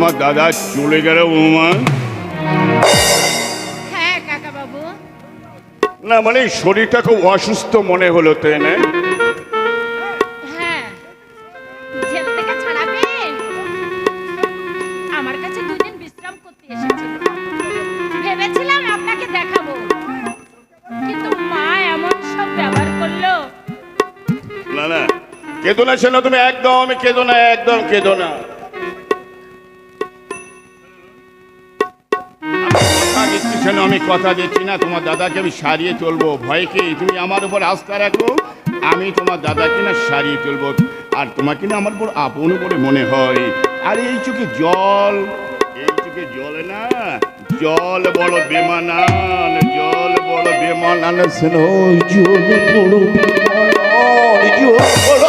তোমার দাদা চলে গেল বৌমা। হ্যাঁ কাকা বাবু না মানে শরীরটা খুব অসুস্থ মনে হলো তাই না? হ্যাঁ। জেল থেকে ছাড়াবেন আমার কাছে দুদিন বিশ্রাম করতে এসেছিল। ভেবেছিলাম আপনাকে দেখাবো। কিন্তু মা এমন সব ব্যবহার করল। না না কেঁদো না শোনো তুমি একদম কেঁদো না একদম কেঁদো না। আমি কথা দিচ্ছি না, তোমার দাদাকে আমি সারিয়ে চলবো ভয় কি? তুমি আমার উপর আস্থা রাখো, আমি তোমার দাদাকে না সারিয়ে চলবো আর তোমাকে না আমার উপর আপন বলে মনে হয়। আর এই চোখে জল, এই চোখে জলে না, জল বড় বেমানান, জল বড় বেমানান জল বড় জল বড়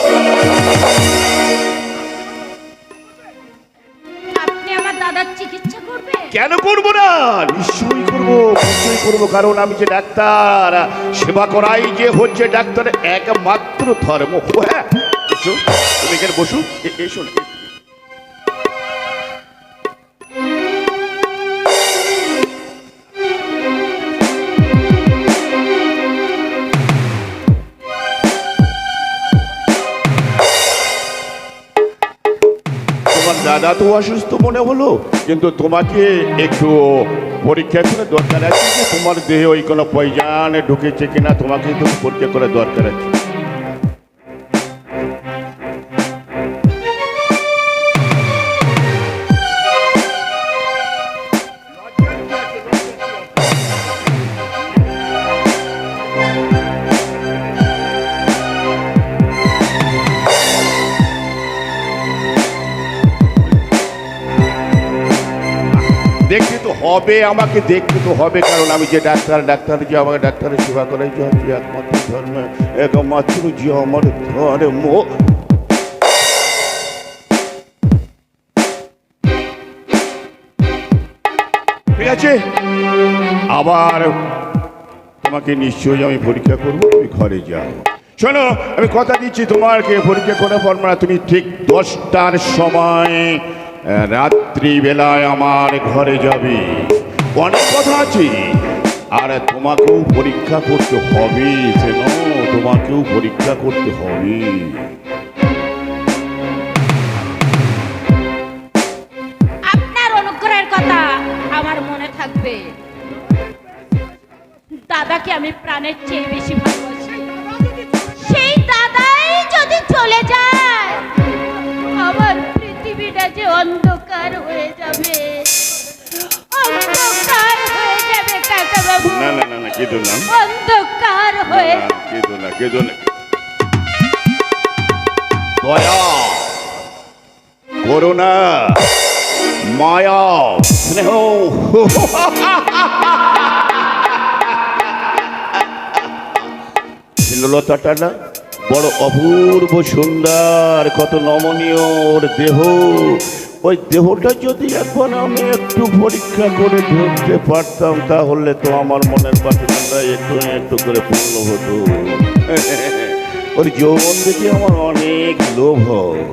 কেন করব না? নিশ্চয়ই করব নিশ্চয়ই করব, কারণ আমি যে ডাক্তার, সেবা করাই যে হচ্ছে ডাক্তার, একমাত্র ধর্ম। হ্যাঁ বসু এসো না দাদা তো অসুস্থ মনে হলো। কিন্তু তোমাকে একটু পরীক্ষা করে দরকার আছে তোমার দেহে ওই কোনো পয়জানে ঢুকেছে কিনা, তোমাকে একটু পরীক্ষা করে দরকার আছে। হবে আমাকে দেখতে তো হবে, কারণ আমি যে ডাক্তার ডাক্তার যে আমাকে ডাক্তারের সেবা করাই যে হচ্ছে একমাত্র ধর্ম, একমাত্র যে আমার ধর্ম। ঠিক আছে? আবার তোমাকে নিশ্চয়ই আমি পরীক্ষা করব, তুমি ঘরে যাও। শোনো, আমি কথা দিচ্ছি তোমাকে, পরীক্ষা করার পর মানে তুমি ঠিক দশটার সময় রাত্রিবেলায় আমার ঘরে যাবে। অনেক কথা আছে। আর তোমাকেও পরীক্ষা করতে হবে যেন তোমাকেও পরীক্ষা করতে হবে। আপনার অনুগ্রহের কথা আমার মনে থাকবে। দাদাকে আমি প্রাণের চেয়ে বেশি ভালোবাসি। সেই দাদাই যদি চলে যায়, আমার পৃথিবীটা যে অন্ধকার হয়ে যাবে। অন্ধকার হয়ে যাবে কাকা বাবু। না না না না কেঁদো না। অন্ধকার হয়ে না, কেঁদো না কেঁদো না। দয়া করুণা মায়া স্নেহ। লতাটা না? বড় অপূর্ব সুন্দর কত নমনীয় ওর দেহ। ওই দেহটা যদি এখন আমি একটু পরীক্ষা করে ধরতে পারতাম তাহলে তো আমার মনের বাসনাটা একটু একটু করে পূর্ণ হতো। ওর যৌবন দেখে আমার অনেক লোভ হয়।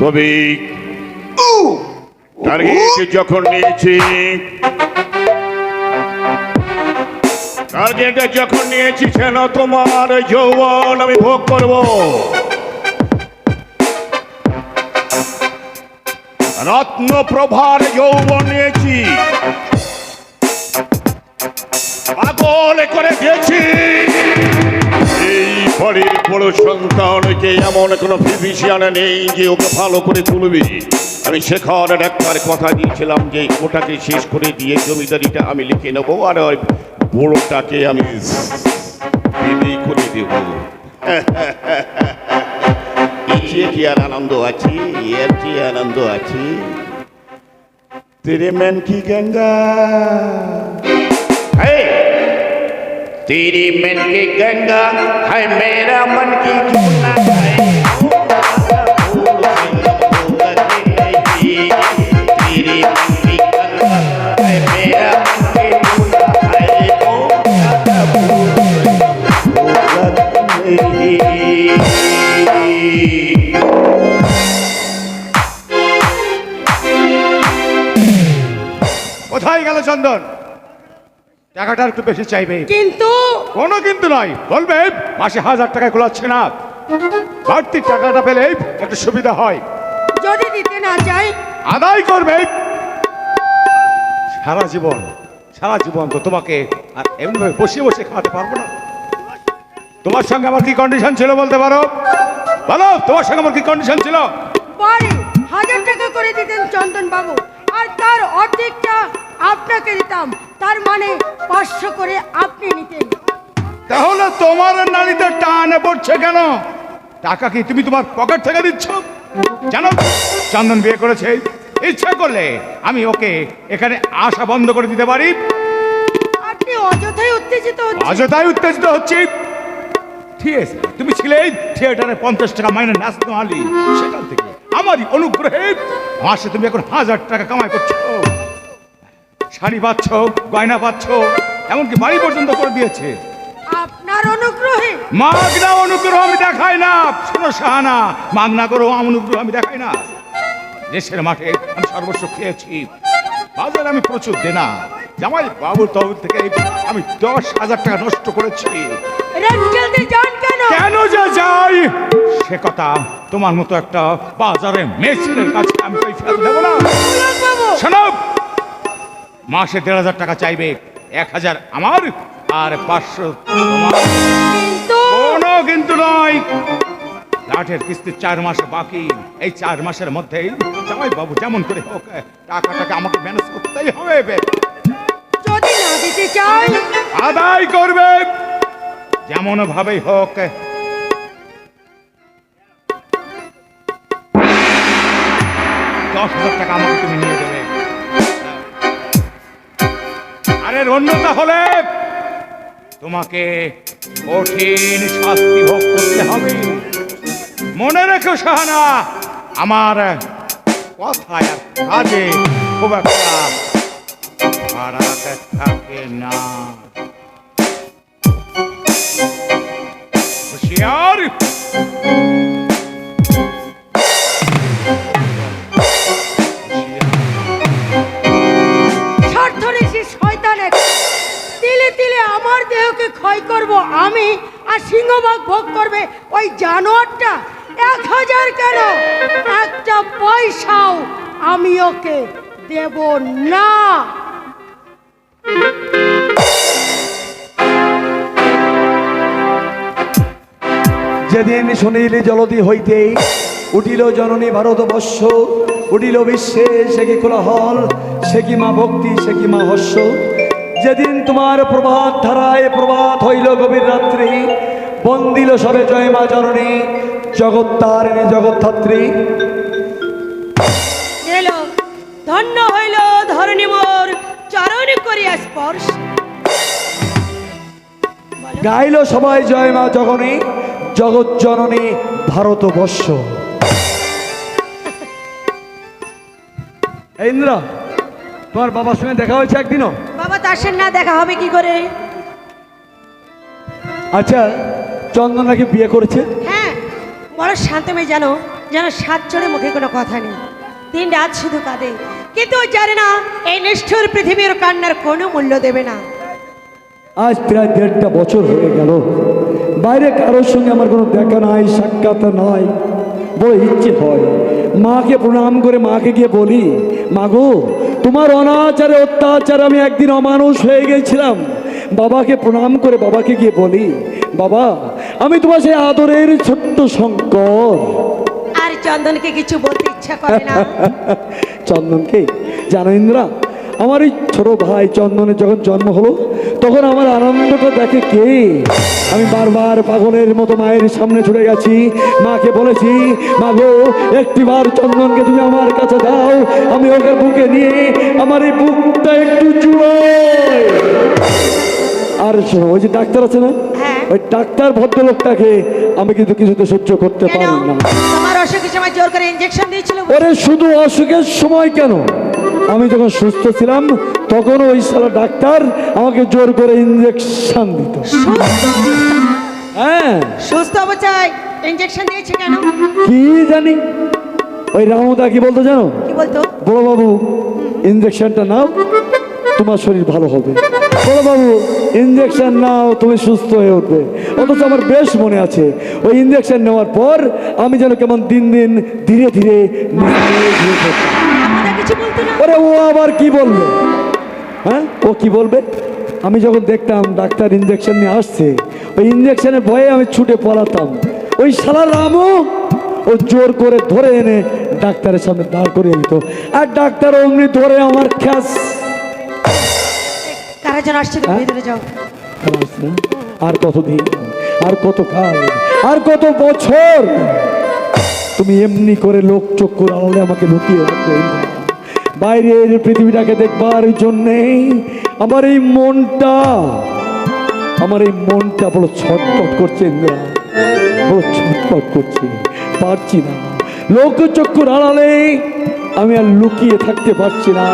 তবে টার্গেট যখন নিয়েছি টার্গেটে যখন নিয়েছি সেন তোমার যৌবন, আমি ভোগ করব। রত্ন প্রভার যৌবন নিয়েছি। পাগল করে দিয়েছি এই বাড়ির বড় সন্তানকে এমন কোনো ফিজিশিয়ান নেই যে ওকে ভালো করে তুলবে। আমি শেখর ডাক্তার কথা দিয়েছিলাম যে ওটাকে শেষ করে দিয়ে জমিদারিটা আমি লিখে নেব। আর ওই বড়টাকে আমি বিলি করে দেব এর কি আর আনন্দ আছে এর কি আনন্দ আছে তেরে ম্যান কি গঙ্গা Hey! तेरी मन की गंगा है मेरा मन की जमुना है तेरी मन কোথায় গেল চন্দন? টাকাটা একটু বেশি চাইবে। কিন্তু কোনো কিন্তু নয়। বলবে মাসে হাজার টাকা খোলাচ্ছে না। বাড়তি টাকাটা পেলে একটু সুবিধা হয়। যদি দিতে না চাই আদায় করবে সারা জীবন সারা জীবন তো তোমাকে আর এমনিভাবে বসে বসে খাওয়াতে পারব না। তোমার সঙ্গে আমার কি কন্ডিশন ছিল বলতে পারো? বলো তোমার সঙ্গে আমার কি কন্ডিশন ছিল? হাজার টাকা করে দিতেন চন্দন বাবু আর তার অর্ধেকটা আপনাকে দিতাম। তার মানে পাঁচশো করে আপনি নিতেন। তাহলে তোমার নারীতে টানে পড়ছে কেন? টাকা কি তুমি তোমার পকেট থেকে দিচ্ছ? জানো চন্দন বিয়ে করেছে ইচ্ছা করলে আমি ওকে এখানে আসা বন্ধ করে দিতে পারি। আপনি অযথাই উত্তেজিত অযথাই উত্তেজিত হচ্ছি। ঠিক আছে তুমি ছিলে এই থিয়েটারে পঞ্চাশ টাকা মাইনে আলি। সেখান থেকে আমারই অনুগ্রহে মাসে তুমি এখন হাজার টাকা কামাই করছ। শাড়ি পাচ্ছ গয়না পাচ্ছ এমনকি বাড়ি পর্যন্ত করে দিয়েছে। আপনার অনুগ্রহে। মাগনা অনুগ্রহ আমি দেখাই না। শোনো সাহানা মাগনা করো অনুগ্রহ আমি দেখাই না। দেশের মাঠে আমি সর্বস্ব খেয়েছি। বাজারে আমি প্রচুর দেনা। জামাই বাবুর তহবিল থেকে আমি দশ হাজার টাকা নষ্ট করেছি। কেন? যে যাই? সে কথা তোমার মতো একটা বাজারে মেশিনের কাছে আমি কই দেবো না। শোনো মাসে দেড় হাজার টাকা চাইবে এক হাজার আমার আর পাঁচশো কোনো কিন্তু নয়। লাঠের কিস্তি চার মাস বাকি। এই চার মাসের মধ্যেই জামাই বাবু যেমন করে হোক টাকাটাকে আমাকে ম্যানেজ করতেই হবে। যদি না দিতে চাই আদায় করবে। যেমন ভাবেই হোক। দশ হাজার টাকা আমাকে তুমি নিয়ে দেবে আরে অন্যতা হলে তোমাকে কঠিন শাস্তি ভোগ করতে হবে। মনে রেখো সাহানা আমার কথায় কাজে খুব একটা ফারাক থাকে না। হুঁশিয়ার! তিলে তিলে আমার দেহকে ক্ষয় করব আমি, আর সিংহভাগ ভোগ করবে ওই জানোয়ারটা। এক হাজার কেন? একটা পয়সাও আমি ওকে দেব না। যেদিন শুনিল জলদি হইতে উঠিল জননী ভারতবর্ষ, উঠিল বিশ্বে, সে কি কোলাহল, সে কি মা ভক্তি, সে কি মা হর্ষ? যেদিন তোমার প্রভাত ধারায় প্রভাত হইল গভীর রাত্রি বন্দিল সবে জয় মা জননী জগত্তারিণী জগৎধাত্রী এলো ধন্য হইল ধরণী মোর চরণ করিয়া স্পর্শ। গাইল সবাই জয় মা জগনী জগৎ জননী ভারতবর্ষ এই ইন্দ্রা তোমার বাবার সঙ্গে দেখা হয়েছে একদিনও? সঙ্গে না দেখা হবে কি করে? আচ্ছা চন্দন নাকি বিয়ে করেছে? হ্যাঁ বড় শান্ত মেয়ে জানো যেন সাত চড়ে মুখে কোনো কথা নেই। দিন রাত শুধু কাঁদে। কিন্তু জানে না এই নিষ্ঠুর পৃথিবীর কান্নার কোনো মূল্য দেবে না। আজ প্রায় দেড়টা বছর হয়ে গেল। বাইরে কারোর সঙ্গে আমার কোনো দেখা নাই সাক্ষাৎ নাই। বড় ইচ্ছে হয়। মাকে প্রণাম করে মাকে গিয়ে বলি মাগো তোমার অনাচারে অত্যাচারে আমি একদিন অমানুষ হয়ে গেছিলাম। বাবাকে প্রণাম করে বাবাকে গিয়ে বলি বাবা আমি তোমার সেই আদরের ছোট্ট শঙ্কর। আর চন্দনকে কিছু বলতে ইচ্ছা করে না। চন্দনকে? জানো ইন্দ্রা আমার এই ছোট ভাই চন্দনের যখন জন্ম হলো তখন আমার আনন্দটা দেখে কে? আমি বারবার পাগলের মতো মায়ের সামনে ছুটে গেছি। মাকে বলেছি মা গো একটিবার চন্দনকে তুমি আমার কাছে দাও আমি ওকে বুকে নিয়ে আমার এই বুকটা একটু জুড়াই আর শোনো ওই যে ডাক্তার আছে না? হ্যাঁ। ওই ডাক্তার ভদ্রলোকটাকে আমি কিন্তু কিছুতে সহ্য করতে পারি না। অসুখের সময় জোর করে ইঞ্জেকশন দিয়েছিল। ওরে শুধু অসুখের সময় কেন? আমি যখন সুস্থ ছিলাম তখন ওই সালা ডাক্তার আমাকে জোর করে ইঞ্জেকশন দিত। হ্যাঁ। সুস্থ অবস্থায় ইঞ্জেকশন দিয়েছে কেন? কি জানি? ওই রামদা কি বলতো জানো? কি বলতো? বড় বাবু ইঞ্জেকশনটা নাও তোমার শরীর ভালো হবে। বড় বাবু ইঞ্জেকশন নাও তুমি সুস্থ হয়ে উঠবে। অথচ আমার বেশ মনে আছে। ওই ইঞ্জেকশন নেওয়ার পর আমি যেন কেমন দিন দিন ধীরে ধীরে ওরে ও আবার কি বলবে হ্যাঁ? ও কি বলবে? আমি যখন দেখতাম ডাক্তার ইঞ্জেকশন নিয়ে আসছে ওই ইঞ্জেকশনের ভয়ে আমি ছুটে পলাতাম। ওই শালা রামও ও জোর করে ধরে এনে ডাক্তারের সামনে দাঁড় করিয়ে দিত আর ডাক্তার অমনি ধরে আমার খ্যাস। কারা যেন আসছে হ্যাঁ? ভেতরে যাও? আর কতদিন? আর কত কাল? আর কত বছর? তুমি এমনি করে লোক চক্ষুর আড়ালে আমাকে লুকিয়ে রাখবে। বাইরের পৃথিবীটাকে দেখবার জন্যেই আমার এই মনটা, আমার এই মনটা বড় ছটপট করছে ইন্দ্রা। বড় ছটপট করছে, পারছি না। লোক চক্ষুর আড়ালে আমি আর লুকিয়ে থাকতে পারছি না,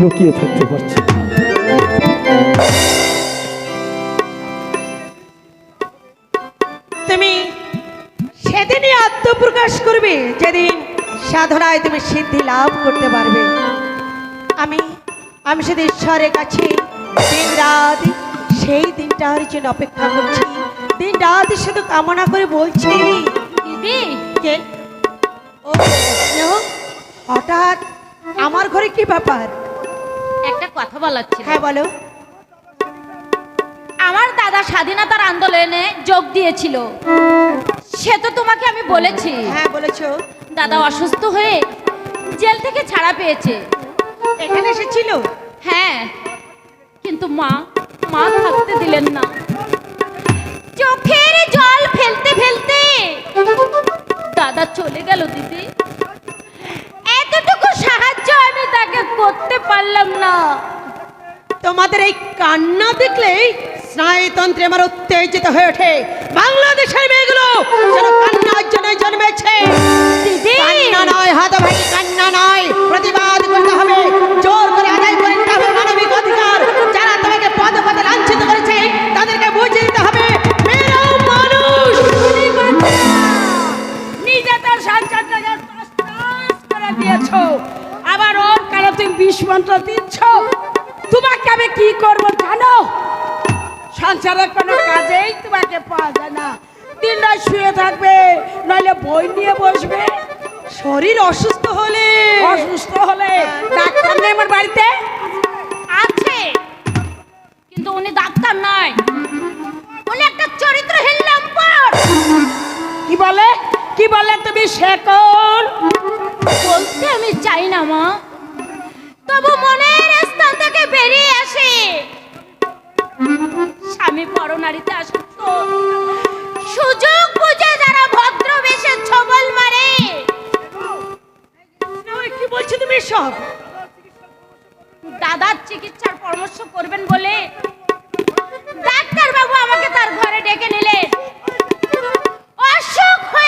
লুকিয়ে থাকতে পারছি না। আত্মপ্রকাশ করবে যেদিন সাধনায় তুমি সিদ্ধি লাভ করতে পারবে। আমি আমি সেদিন ঈশ্বরের কাছে দিন রাত সেই দিনটার জন্য অপেক্ষা করছি। দিন রাত শুধু কামনা করে বলছি। কে? ও হঠাৎ আমার ঘরে কি ব্যাপার? একটা কথা বলার ছিল। হ্যাঁ বলো। আমার দাদা স্বাধীনতার আন্দোলনে যোগ দিয়েছিল। সে তো তোমাকে আমি বলেছি। হ্যাঁ বলেছ। দাদা অসুস্থ হয়ে জেল থেকে ছাড়া পেয়েছে। এখানে এসেছিল? হ্যাঁ কিন্তু মা মা থাকতে দিলেন না। চোখের জল ফেলতে ফেলতে দাদা চলে গেল দিদি। এতটুকু সাহায্য আমি তাকে করতে পারলাম না। তোমাদের এই কান্না দেখলেই স্নায়ুতন্ত্রে আমার উত্তেজিত হয়ে ওঠে। বাংলাদেশের মেয়েগুলো যেন তুমি শেকল বলতে আমি চাই না, মা। তবু মনের স্থান থেকে বেরিয়ে আসে। স্বামী পরনারীতে আসক্ত। সুযোগ বুঝে যারা ভদ্র বেশে ছবল মারে। কি বলছো তুমি সব? দাদার চিকিৎসার পরামর্শ করবেন বলে ডাক্তার বাবু আমাকে তার ঘরে ডেকে নিলেন। অসুখ দাদার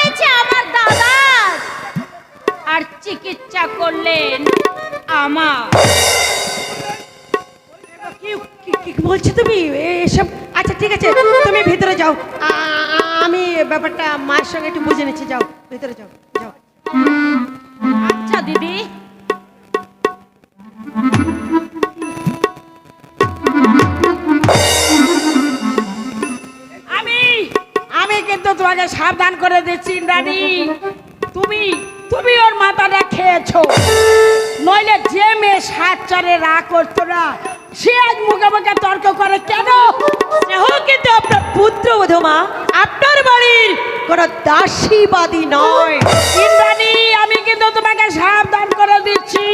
আর চিকিৎসা করলেন আমার। কি বলছো তুমি? এসব আচ্ছা ঠিক আছে তুমি ভিতরে যাও। আমি ব্যাপারটা মায়ের সঙ্গে একটু বুঝে নিচ্ছি যাও ভিতরে যাও যাও। আচ্ছা দিদি। আমি আমি কিন্তু তোমাকে সাবধান করে দিচ্ছি রানী তুমি তুমি ওর মাথাটা খেয়েছো। নইলে যে মেয়ে সাত চারে রা করতো না সে আজ মুখে মুখে তর্ক করে কেন? স্নেহ কিন্তু আপনার পুত্র মা আপনার বাড়ির কোনো দাসীবাদী নয়। ইন্দ্রাণী আমি কিন্তু তোমাকে সাবধান করে দিচ্ছি।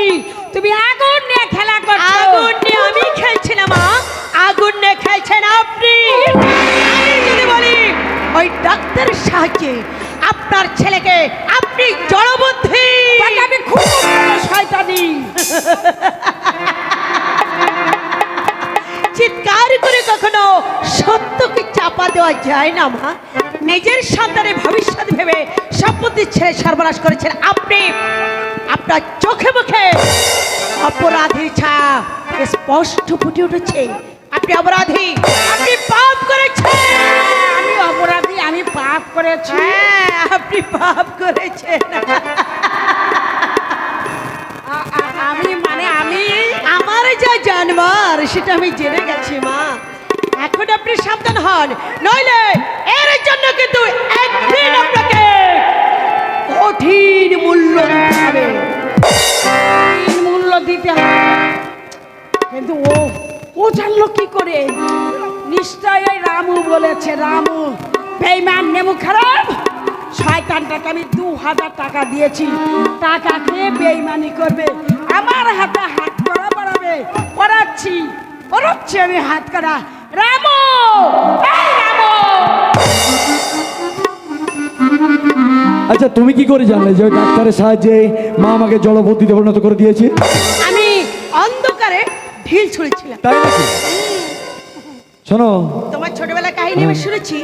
তুমি আগুন নিয়ে খেলা করছ। আগুন নিয়ে আমি খেলছিলাম মা। আগুন নিয়ে খেলছেন আপনি। যদি বলি ওই ডাক্তারের সাহায্যে আপনার ছেলেকে আপনি জড়বুদ্ধি আমি খুব শয়তানি। চিৎকার করে কখনো সত্যকে চাপা দেওয়া যায় না মা। নিজের সন্তানের ভবিষ্যৎ ভেবে সম্পত্তির ছেলে সর্বনাশ করেছেন আপনি। আপনার চোখে মুখে অপরাধীর ছায়া স্পষ্ট ফুটে উঠেছে। আপনি অপরাধী আপনি পাপ করেছেন। আমি অপরাধী আমি পাপ করেছি। হ্যাঁ আপনি পাপ করেছেন। আমি মানে আমি আমার যা জানবার সেটা আমি জেনে গেছি মা। এখন আপনি সাবধান হন। নইলে এর জন্য কিন্তু একদিন আপনাকে কঠিন মূল্য দিতে হবে। মূল্য দিতে হবে। কিন্তু ও ও জানলো কি করে? নিশ্চয় রামু বলেছে রামু। বেইমান নেমু খারাপ। শয়তানটাকে আমি দু হাজার টাকা দিয়েছি। টাকা খেয়ে বেইমানি করবে। আমার হাতে হাত করা বাড়াবে। পড়াচ্ছি পড়াচ্ছি আমি হাত করা। রামু! আচ্ছা তুমি কি করে জানলে যে ডাক্তারের সাহায্যে মা আমাকে জলবদ্ধিতে পরিণত করে দিয়েছে? আমি অন্ধকারে ঢিল ছুঁড়েছিলাম। তাই নাকি? শোনো। তোমার ছোটবেলা কাহিনী আমি শুনেছি।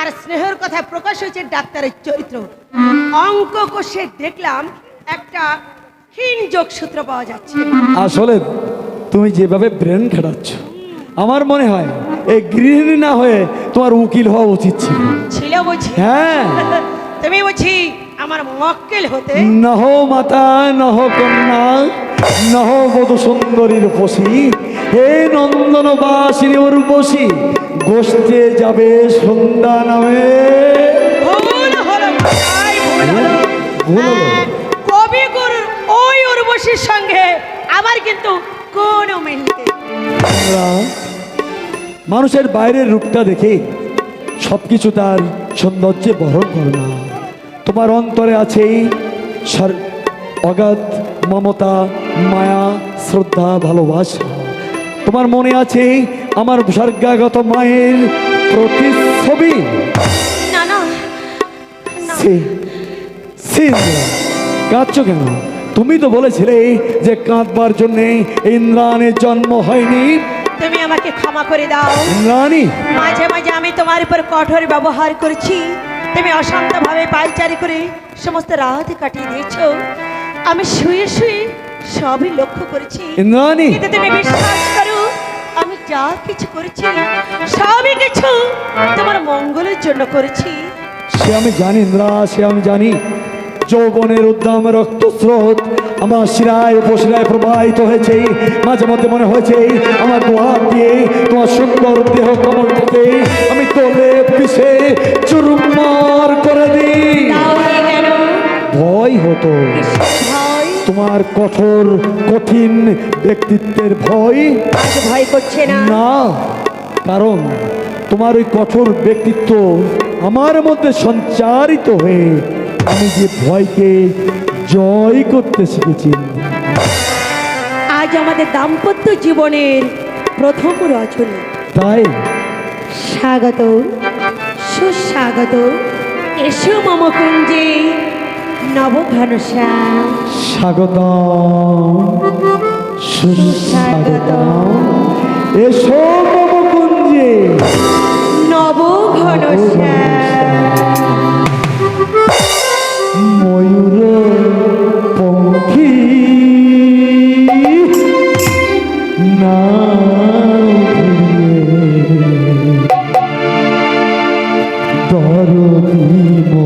আর স্নেহের কথা প্রকাশ হয়েছে ডাক্তারের চরিত্র। অঙ্ক কোষে দেখলাম একটা হীন যোগসূত্র পাওয়া যাচ্ছে। আসলে তুমি যেভাবে ব্রেন খেটাচ্ছ আমার মনে হয় এই গৃহিণী না হয়ে তোমার উকিল হওয়া উচিত ছিল। ছিল বুঝি হ্যাঁ। তুমি বুঝি আমার মক্কেল হতে নহ মাতা নহ কন্যা নহ বধু সুন্দরীর রূপসী হে নন্দন বাসিনী উর্বশী গোষ্ঠে যাবে সন্ধ্যা নামে কবিগুরুর ওই উর্বশীর সঙ্গে আমার কিন্তু কোনো মিল মানুষের বাইরের রূপটা দেখে সবকিছু তার সৌন্দর্যে বরণ করে না। তোমার অন্তরে আছেই অগাধ মমতা মায়া শ্রদ্ধা ভালোবাসা। তোমার মনে আছে আমার স্বর্গাগত মায়ের প্রতিচ্ছবি? কাঁদছো কেন? তুমি তো বলেছিলে যে কাঁদবার জন্যে ইন্দ্রাণীর জন্ম হয়নি। তুমি আমাকে ক্ষমা করে দাও। ইন্দ্রাণী? মাঝে মাঝে আমি তোমার উপর কঠোর ব্যবহার করেছি। তুমি অশান্তভাবে পাইচারি করে সমস্ত রাত কাটিয়ে দিয়েছ। আমি শুয়ে শুয়ে সবই লক্ষ্য করেছি। কিন্তু তুমি বিশ্বাস করো আমি যা কিছু করেছি সবই কিছু তোমার মঙ্গলের জন্য করেছি। সে আমি জানি ইন্দ্রা সে আমি জানি। যৌবনের উদ্দাম রক্তস্রোত আমার শিরায় উপশিরায় প্রবাহিত হয়েছে। মাঝে মধ্যে মনে হয়েছে আমার দোয়ার দিয়ে তোমার সুন্দর দেহ কমল থেকে আমি তোলে পিছে চুরমার হতো তোমার কঠোর কঠিন ব্যক্তিত্বের ভয়? ভয় করছে না। না কারণ তোমার ওই কঠোর ব্যক্তিত্ব আমার মধ্যে সঞ্চারিত হয়ে আমি যে ভয়কে জয় করতে শিখেছি। আজ আমাদের দাম্পত্য জীবনের প্রথম রচনা। তাই? স্বাগত সুস্বাগত এসো মম কুঞ্জে নবঘনশা স্বাগত সুস্বাগত এসো মম কুঞ্জে নবঘনশা ময়ূর পঙ্খী। না দরদি ও